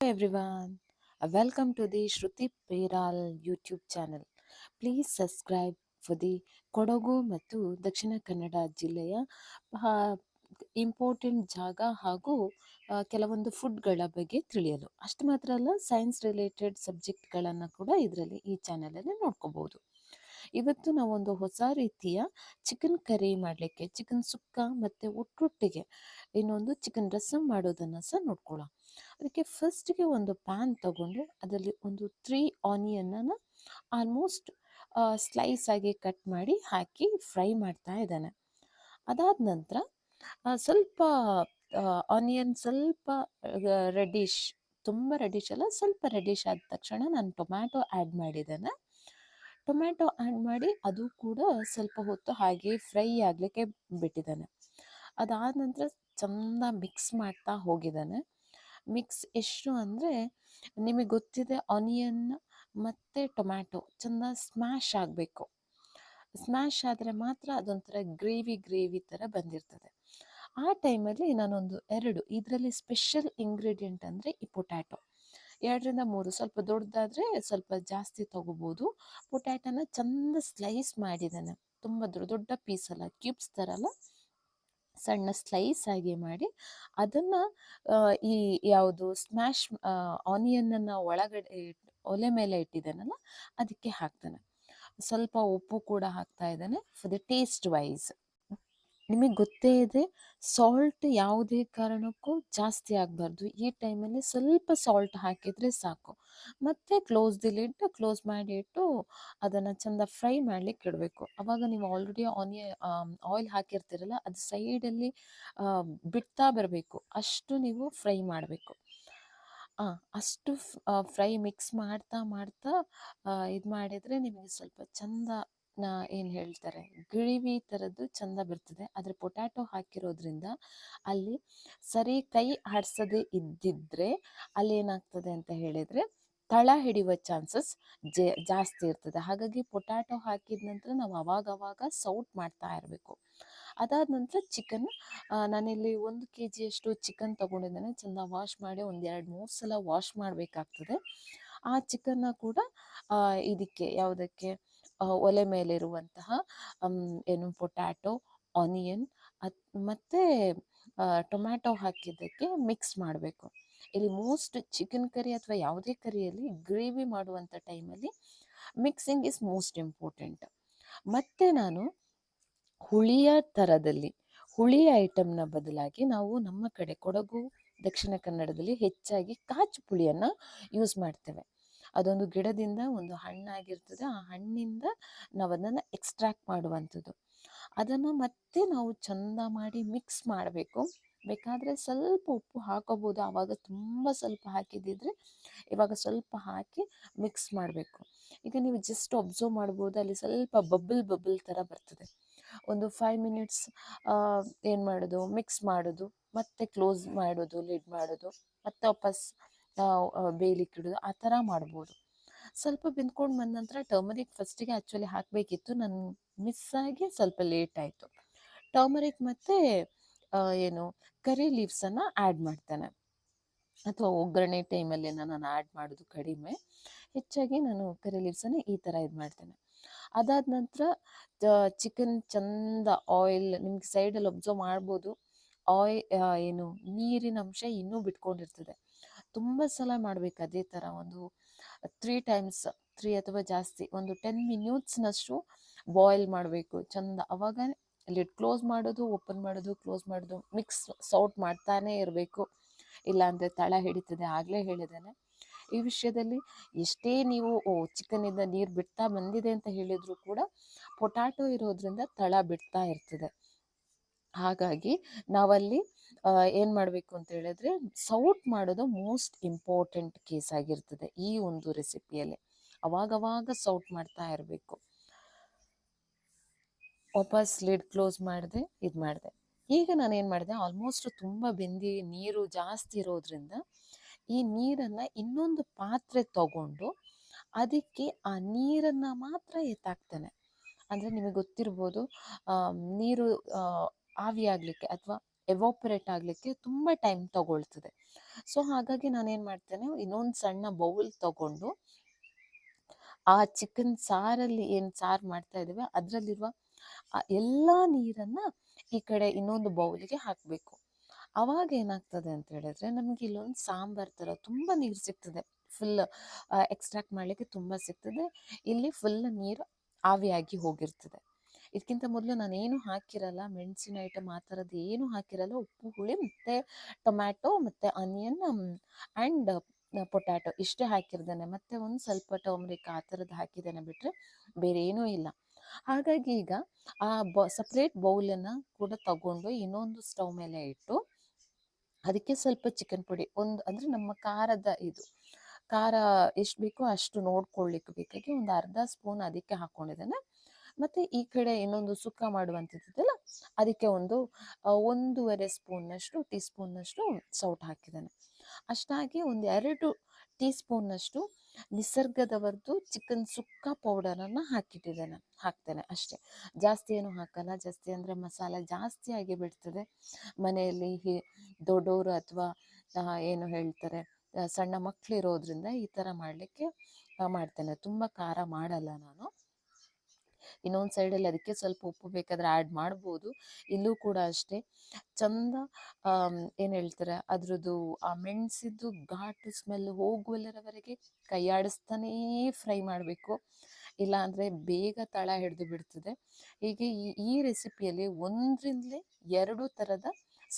everyone. Welcome to the Shruti Peral YouTube channel. Please subscribe for the Kodagu ಮತ್ತು ದಕ್ಷಿಣ ಕನ್ನಡ ಜಿಲ್ಲೆಯ important ಜಾಗ ಹಾಗೂ ಕೆಲವೊಂದು ಫುಡ್ಗಳ ಬಗ್ಗೆ ತಿಳಿಯಲು ಅಷ್ಟು ಮಾತ್ರ ಅಲ್ಲ ಸೈನ್ಸ್ ರಿಲೇಟೆಡ್ ಸಬ್ಜೆಕ್ಟ್ಗಳನ್ನು ಕೂಡ ಇದರಲ್ಲಿ ಈ ಚಾನಲಲ್ಲಿ ನೋಡ್ಕೋಬಹುದು ಇವತ್ತು ನಾವೊಂದು ಹೊಸ ರೀತಿಯ ಚಿಕನ್ ಕರಿ ಮಾಡಲಿಕ್ಕೆ ಚಿಕನ್ ಸುಕ್ಕ ಮತ್ತು ಒಟ್ಟೊಟ್ಟಿಗೆ ಇನ್ನೊಂದು ಚಿಕನ್ ರಸಂ ಮಾಡೋದನ್ನು ಸಹ ನೋಡ್ಕೊಳ್ಳೋಣ. ಅದಕ್ಕೆ ಫಸ್ಟ್ಗೆ ಒಂದು ಪ್ಯಾನ್ ತಗೊಂಡು ಅದರಲ್ಲಿ ಒಂದು ತ್ರೀ ಆನಿಯನ್ನ ಆಲ್ಮೋಸ್ಟ್ ಸ್ಲೈಸ್ ಆಗಿ ಕಟ್ ಮಾಡಿ ಹಾಕಿ ಫ್ರೈ ಮಾಡ್ತಾ ಇದ್ದಾನೆ. ಅದಾದ ನಂತರ ಸ್ವಲ್ಪ ಆನಿಯನ್ ಸ್ವಲ್ಪ ರೆಡಿಶ್ ತುಂಬ ರೆಡಿಶ್ ಅಲ್ಲ, ಸ್ವಲ್ಪ ರೆಡಿಶ್ ಆದ ತಕ್ಷಣ ನಾನು ಟೊಮ್ಯಾಟೊ ಆ್ಯಡ್ ಮಾಡಿದ್ದೇನೆ. ಟೊಮ್ಯಾಟೊ ಆ್ಯಡ್ ಮಾಡಿ ಅದು ಕೂಡ ಸ್ವಲ್ಪ ಹೊತ್ತು ಹಾಗೆ ಫ್ರೈ ಆಗಲಿಕ್ಕೆ ಬಿಟ್ಟಿದ್ದಾನೆ. ಅದಾದ ನಂತರ ಚಂದ ಮಿಕ್ಸ್ ಮಾಡ್ತಾ ಹೋಗಿದ್ದಾನೆ. ಮಿಕ್ಸ್ ಎಷ್ಟು ಅಂದರೆ ನಿಮಗೆ ಗೊತ್ತಿದೆ ಆನಿಯನ್ ಮತ್ತು ಟೊಮ್ಯಾಟೊ ಚಂದ ಸ್ಮ್ಯಾಶ್ ಆಗಬೇಕು. ಸ್ಮ್ಯಾಶ್ ಆದರೆ ಮಾತ್ರ ಅದೊಂಥರ ಗ್ರೇವಿ ಗ್ರೇವಿ ಥರ ಬಂದಿರ್ತದೆ. ಆ ಟೈಮಲ್ಲಿ ನಾನೊಂದು ಎರಡು ಇದರಲ್ಲಿ ಸ್ಪೆಷಲ್ ಇಂಗ್ರೀಡಿಯೆಂಟ್ ಅಂದರೆ ಈ ಪೊಟ್ಯಾಟೊ. ಎರಡರಿಂದ ಮೂರು ಸ್ವಲ್ಪ ದೊಡ್ಡದಾದರೆ ಸ್ವಲ್ಪ ಜಾಸ್ತಿ ತಗೋಬೋದು. ಪೊಟ್ಯಾಟೋನ ಚಂದ ಸ್ಲೈಸ್ ಮಾಡಿದ್ದಾನೆ. ತುಂಬ ದೊಡ್ಡ ದೊಡ್ಡ ಪೀಸಲ್ಲ ಕ್ಯೂಬ್ಸ್ ಥರ ಅಲ್ಲ. ಸಣ್ಣ ಸ್ಲೈಸ್ ಆಗಿ ಮಾಡಿ ಅದನ್ನು ಈ ಯಾವುದು ಸ್ಮ್ಯಾಶ್ ಆನಿಯನ್ನನ್ನು ಒಳಗಡೆ ಒಲೆ ಮೇಲೆ ಇಟ್ಟಿದ್ದಾನಲ್ಲ, ಅದಕ್ಕೆ ಹಾಕ್ತಾನೆ. ಸ್ವಲ್ಪ ಉಪ್ಪು ಕೂಡ ಹಾಕ್ತಾ ಇದ್ದಾನೆ ಫಾರ್ ದ ಟೇಸ್ಟ್ ವೈಸ್ ನಿಮಗೆ ಗೊತ್ತೇ ಇದೆ ಸಾಲ್ಟ್ ಯಾವುದೇ ಕಾರಣಕ್ಕೂ ಜಾಸ್ತಿ ಆಗಬಾರ್ದು. ಈ ಟೈಮಲ್ಲಿ ಸ್ವಲ್ಪ ಸಾಲ್ಟ್ ಹಾಕಿದರೆ ಸಾಕು. ಮತ್ತು ಕ್ಲೋಸ್ ದಿ ಲಿಡ್ ಕ್ಲೋಸ್ ಮಾಡಿ ಇಟ್ಟು ಅದನ್ನು ಚಂದ ಫ್ರೈ ಮಾಡ್ಲಿಕ್ಕೆ ಇಡಬೇಕು. ಅವಾಗ ನೀವು ಆಲ್ರೆಡಿ ಆನಿಯ ಆಯಿಲ್ ಹಾಕಿರ್ತೀರಲ್ಲ ಅದು ಸೈಡಲ್ಲಿ ಬಿಡ್ತಾ ಬರಬೇಕು. ಅಷ್ಟು ನೀವು ಫ್ರೈ ಮಾಡಬೇಕು. ಅಷ್ಟು ಫ್ರೈ ಮಿಕ್ಸ್ ಮಾಡ್ತಾ ಮಾಡ್ತಾ ಇದು ಮಾಡಿದರೆ ನಿಮಗೆ ಸ್ವಲ್ಪ ಚಂದ ನಾ ಏನು ಹೇಳ್ತಾರೆ ಗಿಳಿವಿ ಥರದ್ದು ಚಂದ ಬರ್ತದೆ. ಆದರೆ ಪೊಟ್ಯಾಟೊ ಹಾಕಿರೋದ್ರಿಂದ ಅಲ್ಲಿ ಸರಿ ಕೈ ಆಡಿಸದೇ ಇದ್ದಿದ್ರೆ ಅಲ್ಲಿ ಏನಾಗ್ತದೆ ಅಂತ ಹೇಳಿದರೆ ತಳ ಹಿಡಿಯುವ ಚಾನ್ಸಸ್ ಜಾಸ್ತಿ ಇರ್ತದೆ. ಹಾಗಾಗಿ ಪೊಟ್ಯಾಟೊ ಹಾಕಿದ ನಂತರ ನಾವು ಅವಾಗ ಅವಾಗ ಸೌಟ್ ಮಾಡ್ತಾ ಇರಬೇಕು. ಅದಾದ ನಂತರ ಚಿಕನ್ ನಾನಿಲ್ಲಿ ಒಂದು ಕೆ ಜಿಯಷ್ಟು ಚಿಕನ್ ತೊಗೊಂಡಿದ್ದೇನೆ. ಚೆಂದ ವಾಶ್ ಮಾಡಿ ಒಂದು ಎರಡು, ಮೂರು ಸಲ ವಾಶ್ ಮಾಡಬೇಕಾಗ್ತದೆ. ಆ ಚಿಕನ್ನ ಕೂಡ ಇದಕ್ಕೆ ಯಾವುದಕ್ಕೆ ಒಲೆ ಮೇಲಿರುವಂತಹ ಏನು ಪೊಟ್ಯಾಟೊ, ಆನಿಯನ್, ಅತ್, ಮತ್ತು ಟೊಮ್ಯಾಟೊ ಹಾಕಿದ್ದಕ್ಕೆ ಮಿಕ್ಸ್ ಮಾಡಬೇಕು. ಇಲ್ಲಿ ಮೋಸ್ಟ್ ಚಿಕನ್ ಕರಿ ಅಥವಾ ಯಾವುದೇ ಕರಿಯಲ್ಲಿ ಗ್ರೇವಿ ಮಾಡುವಂಥ ಟೈಮಲ್ಲಿ ಮಿಕ್ಸಿಂಗ್ ಇಸ್ ಮೋಸ್ಟ್ ಇಂಪಾರ್ಟೆಂಟ್ ಮತ್ತು ನಾನು ಹುಳಿಯ ಥರದಲ್ಲಿ ಹುಳಿ ಐಟಮ್ನ ಬದಲಾಗಿ ನಾವು ನಮ್ಮ ಕಡೆ ಕೊಡಗು, ದಕ್ಷಿಣ ಕನ್ನಡದಲ್ಲಿ ಹೆಚ್ಚಾಗಿ ಕಾಚು ಪುಳಿಯನ್ನು ಯೂಸ್ ಮಾಡ್ತೇವೆ. ಅದೊಂದು ಗಿಡದಿಂದ ಒಂದು ಹಣ್ಣಾಗಿರ್ತದೆ. ಆ ಹಣ್ಣಿಂದ ನಾವು ಅದನ್ನು ಎಕ್ಸ್ಟ್ರಾಕ್ಟ್ ಮಾಡುವಂಥದ್ದು. ಅದನ್ನು ಮತ್ತೆ ನಾವು ಚಂದ ಮಾಡಿ ಮಿಕ್ಸ್ ಮಾಡಬೇಕು. ಬೇಕಾದರೆ ಸ್ವಲ್ಪ ಉಪ್ಪು ಹಾಕೋಬೋದು. ಆವಾಗ ತುಂಬ ಸ್ವಲ್ಪ ಹಾಕಿದ್ದಿದ್ರೆ ಇವಾಗ ಸ್ವಲ್ಪ ಹಾಕಿ ಮಿಕ್ಸ್ ಮಾಡಬೇಕು. ಈಗ ನೀವು ಜಸ್ಟ್ ಒಬ್ಸರ್ವ್ ಮಾಡ್ಬೋದು. ಅಲ್ಲಿ ಸ್ವಲ್ಪ ಬಬ್ಬಲ್ ಬಬಲ್ ಥರ ಬರ್ತದೆ. ಒಂದು ಫೈವ್ ಮಿನಿಟ್ಸ್ ಏನು ಮಾಡೋದು? ಮಿಕ್ಸ್ ಮಾಡೋದು. ಮತ್ತೆ ಕ್ಲೋಸ್ ಮಾಡೋದು ಲಿಡ್ ಮಾಡೋದು. ಮತ್ತೆ ವಾಪಸ್ ಬೇಯಲಿಕ್ಕೆ ಇಡೋದು ಆ ಥರ ಮಾಡ್ಬೋದು. ಸ್ವಲ್ಪ ಬೆಂದ್ಕೊಂಡು ಬಂದ ನಂತರ ಟರ್ಮರಿಕ್ ಫಸ್ಟಿಗೆ ಆ್ಯಕ್ಚುಲಿ ಹಾಕಬೇಕಿತ್ತು. ನಾನು ಮಿಸ್ ಆಗಿ ಸ್ವಲ್ಪ ಲೇಟ್ ಆಯಿತು. ಟರ್ಮರಿಕ್ ಮತ್ತು ಏನು ಕರಿ ಲೀವ್ಸನ್ನು ಆ್ಯಡ್ ಮಾಡ್ತೇನೆ. ಅಥವಾ ಒಗ್ಗರಣೆ ಟೈಮಲ್ಲಿ ನಾನು ಆ್ಯಡ್ ಮಾಡೋದು ಕಡಿಮೆ. ಹೆಚ್ಚಾಗಿ ನಾನು ಕರಿ ಲೀವ್ಸನ್ನು ಈ ಥರ ಇದು ಮಾಡ್ತೇನೆ. ಅದಾದ ನಂತರ ಚಿಕನ್ ಚಂದ ಆಯಿಲ್ ನಿಮ್ಗೆ ಸೈಡಲ್ಲಿ ಒಬ್ಸರ್ವ್ ಮಾಡ್ಬೋದು. ಆಯ್ ಏನು ನೀರಿನ ಅಂಶ ಇನ್ನೂ ಬಿಟ್ಕೊಂಡಿರ್ತದೆ. ತುಂಬ ಸಲ ಮಾಡಬೇಕು ಅದೇ ಥರ ಒಂದು ತ್ರೀ ಟೈಮ್ಸ್ ತ್ರೀ ಅಥವಾ ಜಾಸ್ತಿ ಒಂದು ಟೆನ್ ಮಿನಿಟ್ಸ್ನಷ್ಟು ಬಾಯ್ಲ್ ಮಾಡಬೇಕು. ಚಂದ ಅವಾಗ ಲಿಡ್ ಕ್ಲೋಸ್ ಮಾಡೋದು ಓಪನ್ ಮಾಡೋದು ಕ್ಲೋಸ್ ಮಾಡೋದು ಮಿಕ್ಸ್ ಸೌಟ್ ಮಾಡ್ತಾನೇ ಇರಬೇಕು. ಇಲ್ಲಾಂದರೆ ತಳ ಹಿಡಿತದೆ ಆಗಲೇ ಹೇಳಿದ್ದೇನೆ. ಈ ವಿಷಯದಲ್ಲಿ ಎಷ್ಟೇ ನೀವು ಚಿಕನಿಂದ ನೀರು ಬಿಡ್ತಾ ಬಂದಿದೆ ಅಂತ ಹೇಳಿದರೂ ಕೂಡ ಪೊಟ್ಯಾಟೊ ಇರೋದ್ರಿಂದ ತಳ ಬಿಡ್ತಾ ಇರ್ತದೆ. ಹಾಗಾಗಿ ನಾವಲ್ಲಿ ಏನು ಮಾಡಬೇಕು ಅಂತ ಹೇಳಿದ್ರೆ, ಸೌಟ್ ಮಾಡೋದು ಮೋಸ್ಟ್ ಇಂಪಾರ್ಟೆಂಟ್ ಕೇಸ್ ಆಗಿರ್ತದೆ ಈ ಒಂದು ರೆಸಿಪಿಯಲ್ಲಿ. ಅವಾಗವಾಗ ಸೌಟ್ ಮಾಡ್ತಾ ಇರಬೇಕು. ವಾಪಸ್ ಲಿಡ್ ಕ್ಲೋಸ್ ಮಾಡಿದೆ, ಇದು ಮಾಡಿದೆ. ಈಗ ನಾನು ಏನು ಮಾಡಿದೆ, ಆಲ್ಮೋಸ್ಟ್ ತುಂಬ ಬೆಂದಿ ನೀರು ಜಾಸ್ತಿ ಇರೋದ್ರಿಂದ ಈ ನೀರನ್ನು ಇನ್ನೊಂದು ಪಾತ್ರೆ ತಗೊಂಡು ಅದಕ್ಕೆ ಆ ನೀರನ್ನು ಮಾತ್ರ ಎತ್ತಾಕ್ತೇನೆ. ಅಂದರೆ ನಿಮಗೆ ಗೊತ್ತಿರ್ಬೋದು ನೀರು ಆವಿಯಾಗಲಿಕ್ಕೆ ಅಥವಾ ಎವಾಪರೇಟ್ ಆಗಲಿಕ್ಕೆ ತುಂಬ ಟೈಮ್ ತಗೊಳ್ತದೆ. ಸೊ, ಹಾಗಾಗಿ ನಾನೇನು ಮಾಡ್ತೇನೆ, ಇನ್ನೊಂದು ಸಣ್ಣ ಬೌಲ್ ತಗೊಂಡು ಆ ಚಿಕನ್ ಸಾರಲ್ಲಿ ಏನು ಸಾರು ಮಾಡ್ತಾ ಇದ್ದೇವೆ, ಅದರಲ್ಲಿರುವ ಎಲ್ಲ ನೀರನ್ನ ಈ ಕಡೆ ಇನ್ನೊಂದು ಬೌಲಿಗೆ ಹಾಕಬೇಕು. ಅವಾಗ ಏನಾಗ್ತದೆ ಅಂತ ಹೇಳಿದ್ರೆ, ನಮಗೆ ಇಲ್ಲೊಂದು ಸಾಂಬಾರ್ ಥರ ತುಂಬ ನೀರು ಸಿಗ್ತದೆ. ಫುಲ್ ಎಕ್ಸ್ಟ್ರಾಕ್ಟ್ ಮಾಡಲಿಕ್ಕೆ ತುಂಬ ಸಿಗ್ತದೆ. ಇಲ್ಲಿ ಫುಲ್ ನೀರು ಆವಿಯಾಗಿ ಹೋಗಿರ್ತದೆ. ಇದಕ್ಕಿಂತ ಮೊದಲು ನಾನೇನು ಹಾಕಿರಲ್ಲ, ಮೆಣಸಿನ ಐಟಮ್ ಆ ಥರದ್ದು ಏನು ಹಾಕಿರಲ್ಲ, ಉಪ್ಪು, ಹುಳಿ ಮತ್ತು ಟೊಮ್ಯಾಟೊ ಮತ್ತು ಆನಿಯನ್ ಆ್ಯಂಡ್ ಪೊಟ್ಯಾಟೊ ಇಷ್ಟೇ ಹಾಕಿರ್ದೇನೆ. ಮತ್ತೆ ಒಂದು ಸ್ವಲ್ಪ ಟರ್ಮರಿಕ್ ಆ ಥರದ್ದು ಹಾಕಿದ್ದೇನೆ ಬಿಟ್ಟರೆ ಬೇರೆ ಏನೂ ಇಲ್ಲ. ಹಾಗಾಗಿ ಈಗ ಆ ಬ ಸಪ್ರೇಟ್ ಬೌಲನ್ನು ಕೂಡ ತಗೊಂಡು ಇನ್ನೊಂದು ಸ್ಟವ್ ಮೇಲೆ ಇಟ್ಟು ಅದಕ್ಕೆ ಸ್ವಲ್ಪ ಚಿಕನ್ ಪುಡಿ. ಒಂದು, ಅಂದರೆ ನಮ್ಮ ಖಾರದ ಇದು. ಖಾರ ಎಷ್ಟು ಬೇಕೋ ಅಷ್ಟು ನೋಡ್ಕೊಳ್ಳಿಕ್ಕೆ ಬೇಕಾಗಿ ಒಂದು ಅರ್ಧ ಸ್ಪೂನ್ ಅದಕ್ಕೆ ಹಾಕ್ಕೊಂಡಿದ್ದೇನೆ ಮತ್ತು ಈ ಕಡೆ ಇನ್ನೊಂದು ಸುಕ್ಕ ಮಾಡುವಂಥದ್ದಲ್ಲ ಅದಕ್ಕೆ ಒಂದು ಒಂದೂವರೆ ಸ್ಪೂನ್ನಷ್ಟು ಟೀ ಸ್ಪೂನ್ನಷ್ಟು ಸೌಟ್ ಹಾಕಿದ್ದೇನೆ. ಅಷ್ಟಾಗಿ ಒಂದು ಎರಡು ಟೀ ಸ್ಪೂನ್ನಷ್ಟು ನಿಸರ್ಗದವರದ್ದು ಚಿಕನ್ ಸುಕ್ಕ ಪೌಡರನ್ನು ಹಾಕಿಟ್ಟಿದ್ದೇನೆ, ಹಾಕ್ತೇನೆ ಅಷ್ಟೇ. ಜಾಸ್ತಿ ಏನು ಹಾಕಲ್ಲ, ಜಾಸ್ತಿ ಅಂದರೆ ಮಸಾಲ ಜಾಸ್ತಿಯಾಗಿ ಬಿಡ್ತದೆ. ಮನೆಯಲ್ಲಿ ದೊಡ್ಡವರು ಅಥವಾ ಏನು ಹೇಳ್ತಾರೆ ಸಣ್ಣ ಮಕ್ಕಳಿರೋದ್ರಿಂದ ಈ ಥರ ಮಾಡಲಿಕ್ಕೆ ಮಾಡ್ತೇನೆ. ತುಂಬ ಖಾರ ಮಾಡಲ್ಲ ನಾನು. ಇನ್ನೊಂದು ಸೈಡಲ್ಲಿ ಅದಕ್ಕೆ ಸ್ವಲ್ಪ ಉಪ್ಪು ಬೇಕಾದ್ರೆ ಆ್ಯಡ್ ಮಾಡ್ಬೋದು. ಇಲ್ಲೂ ಕೂಡ ಅಷ್ಟೇ. ಚಂದ ಏನು ಹೇಳ್ತಾರೆ, ಅದ್ರದ್ದು ಆ ಮೆಣಸಿದ್ದು ಘಾಟು ಸ್ಮೆಲ್ ಹೋಗುವಲ್ಲರವರೆಗೆ ಕೈಯಾಡಿಸ್ತಾನೇ ಫ್ರೈ ಮಾಡಬೇಕು. ಇಲ್ಲ ಬೇಗ ತಳ ಹಿಡಿದು ಬಿಡ್ತದೆ. ಹೀಗೆ ಈ ಈ ರೆಸಿಪಿಯಲ್ಲಿ ಒಂದರಿಂದಲೇ ಎರಡು ಥರದ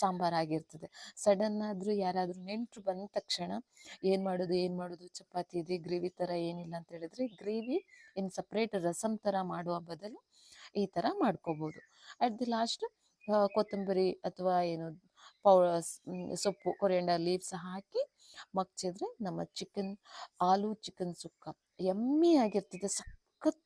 ಸಾಂಬಾರಾಗಿರ್ತದೆ. ಸಡನ್ ಆದರೂ ಯಾರಾದರೂ ನೆಂಟರು ಬಂದ ತಕ್ಷಣ ಏನು ಮಾಡೋದು ಏನು ಮಾಡೋದು, ಚಪಾತಿ ಇದೆ, ಗ್ರೇವಿ ಥರ ಏನಿಲ್ಲ ಅಂತ ಹೇಳಿದ್ರೆ ಗ್ರೇವಿ ಏನು ಸಪ್ರೇಟ್ ರಸಮ್ ಥರ ಮಾಡುವ ಬದಲು ಈ ಥರ ಮಾಡ್ಕೋಬೋದು. ಅಟ್ ದಿ ಲಾಸ್ಟ್ ಕೊತ್ತಂಬರಿ ಅಥವಾ ಏನು ಪೌ ಸೊಪ್ಪು, ಕೊರಿಯಂಡರ್ ಲೀವ್ಸ್ ಹಾಕಿ ಮಗ್ಚಿದ್ರೆ ನಮ್ಮ ಚಿಕನ್, ಆಲೂ ಚಿಕನ್ ಸುಕ್ಕ, ಎಮ್ಮಿ ಆಗಿರ್ತದೆ, ಸಖತ್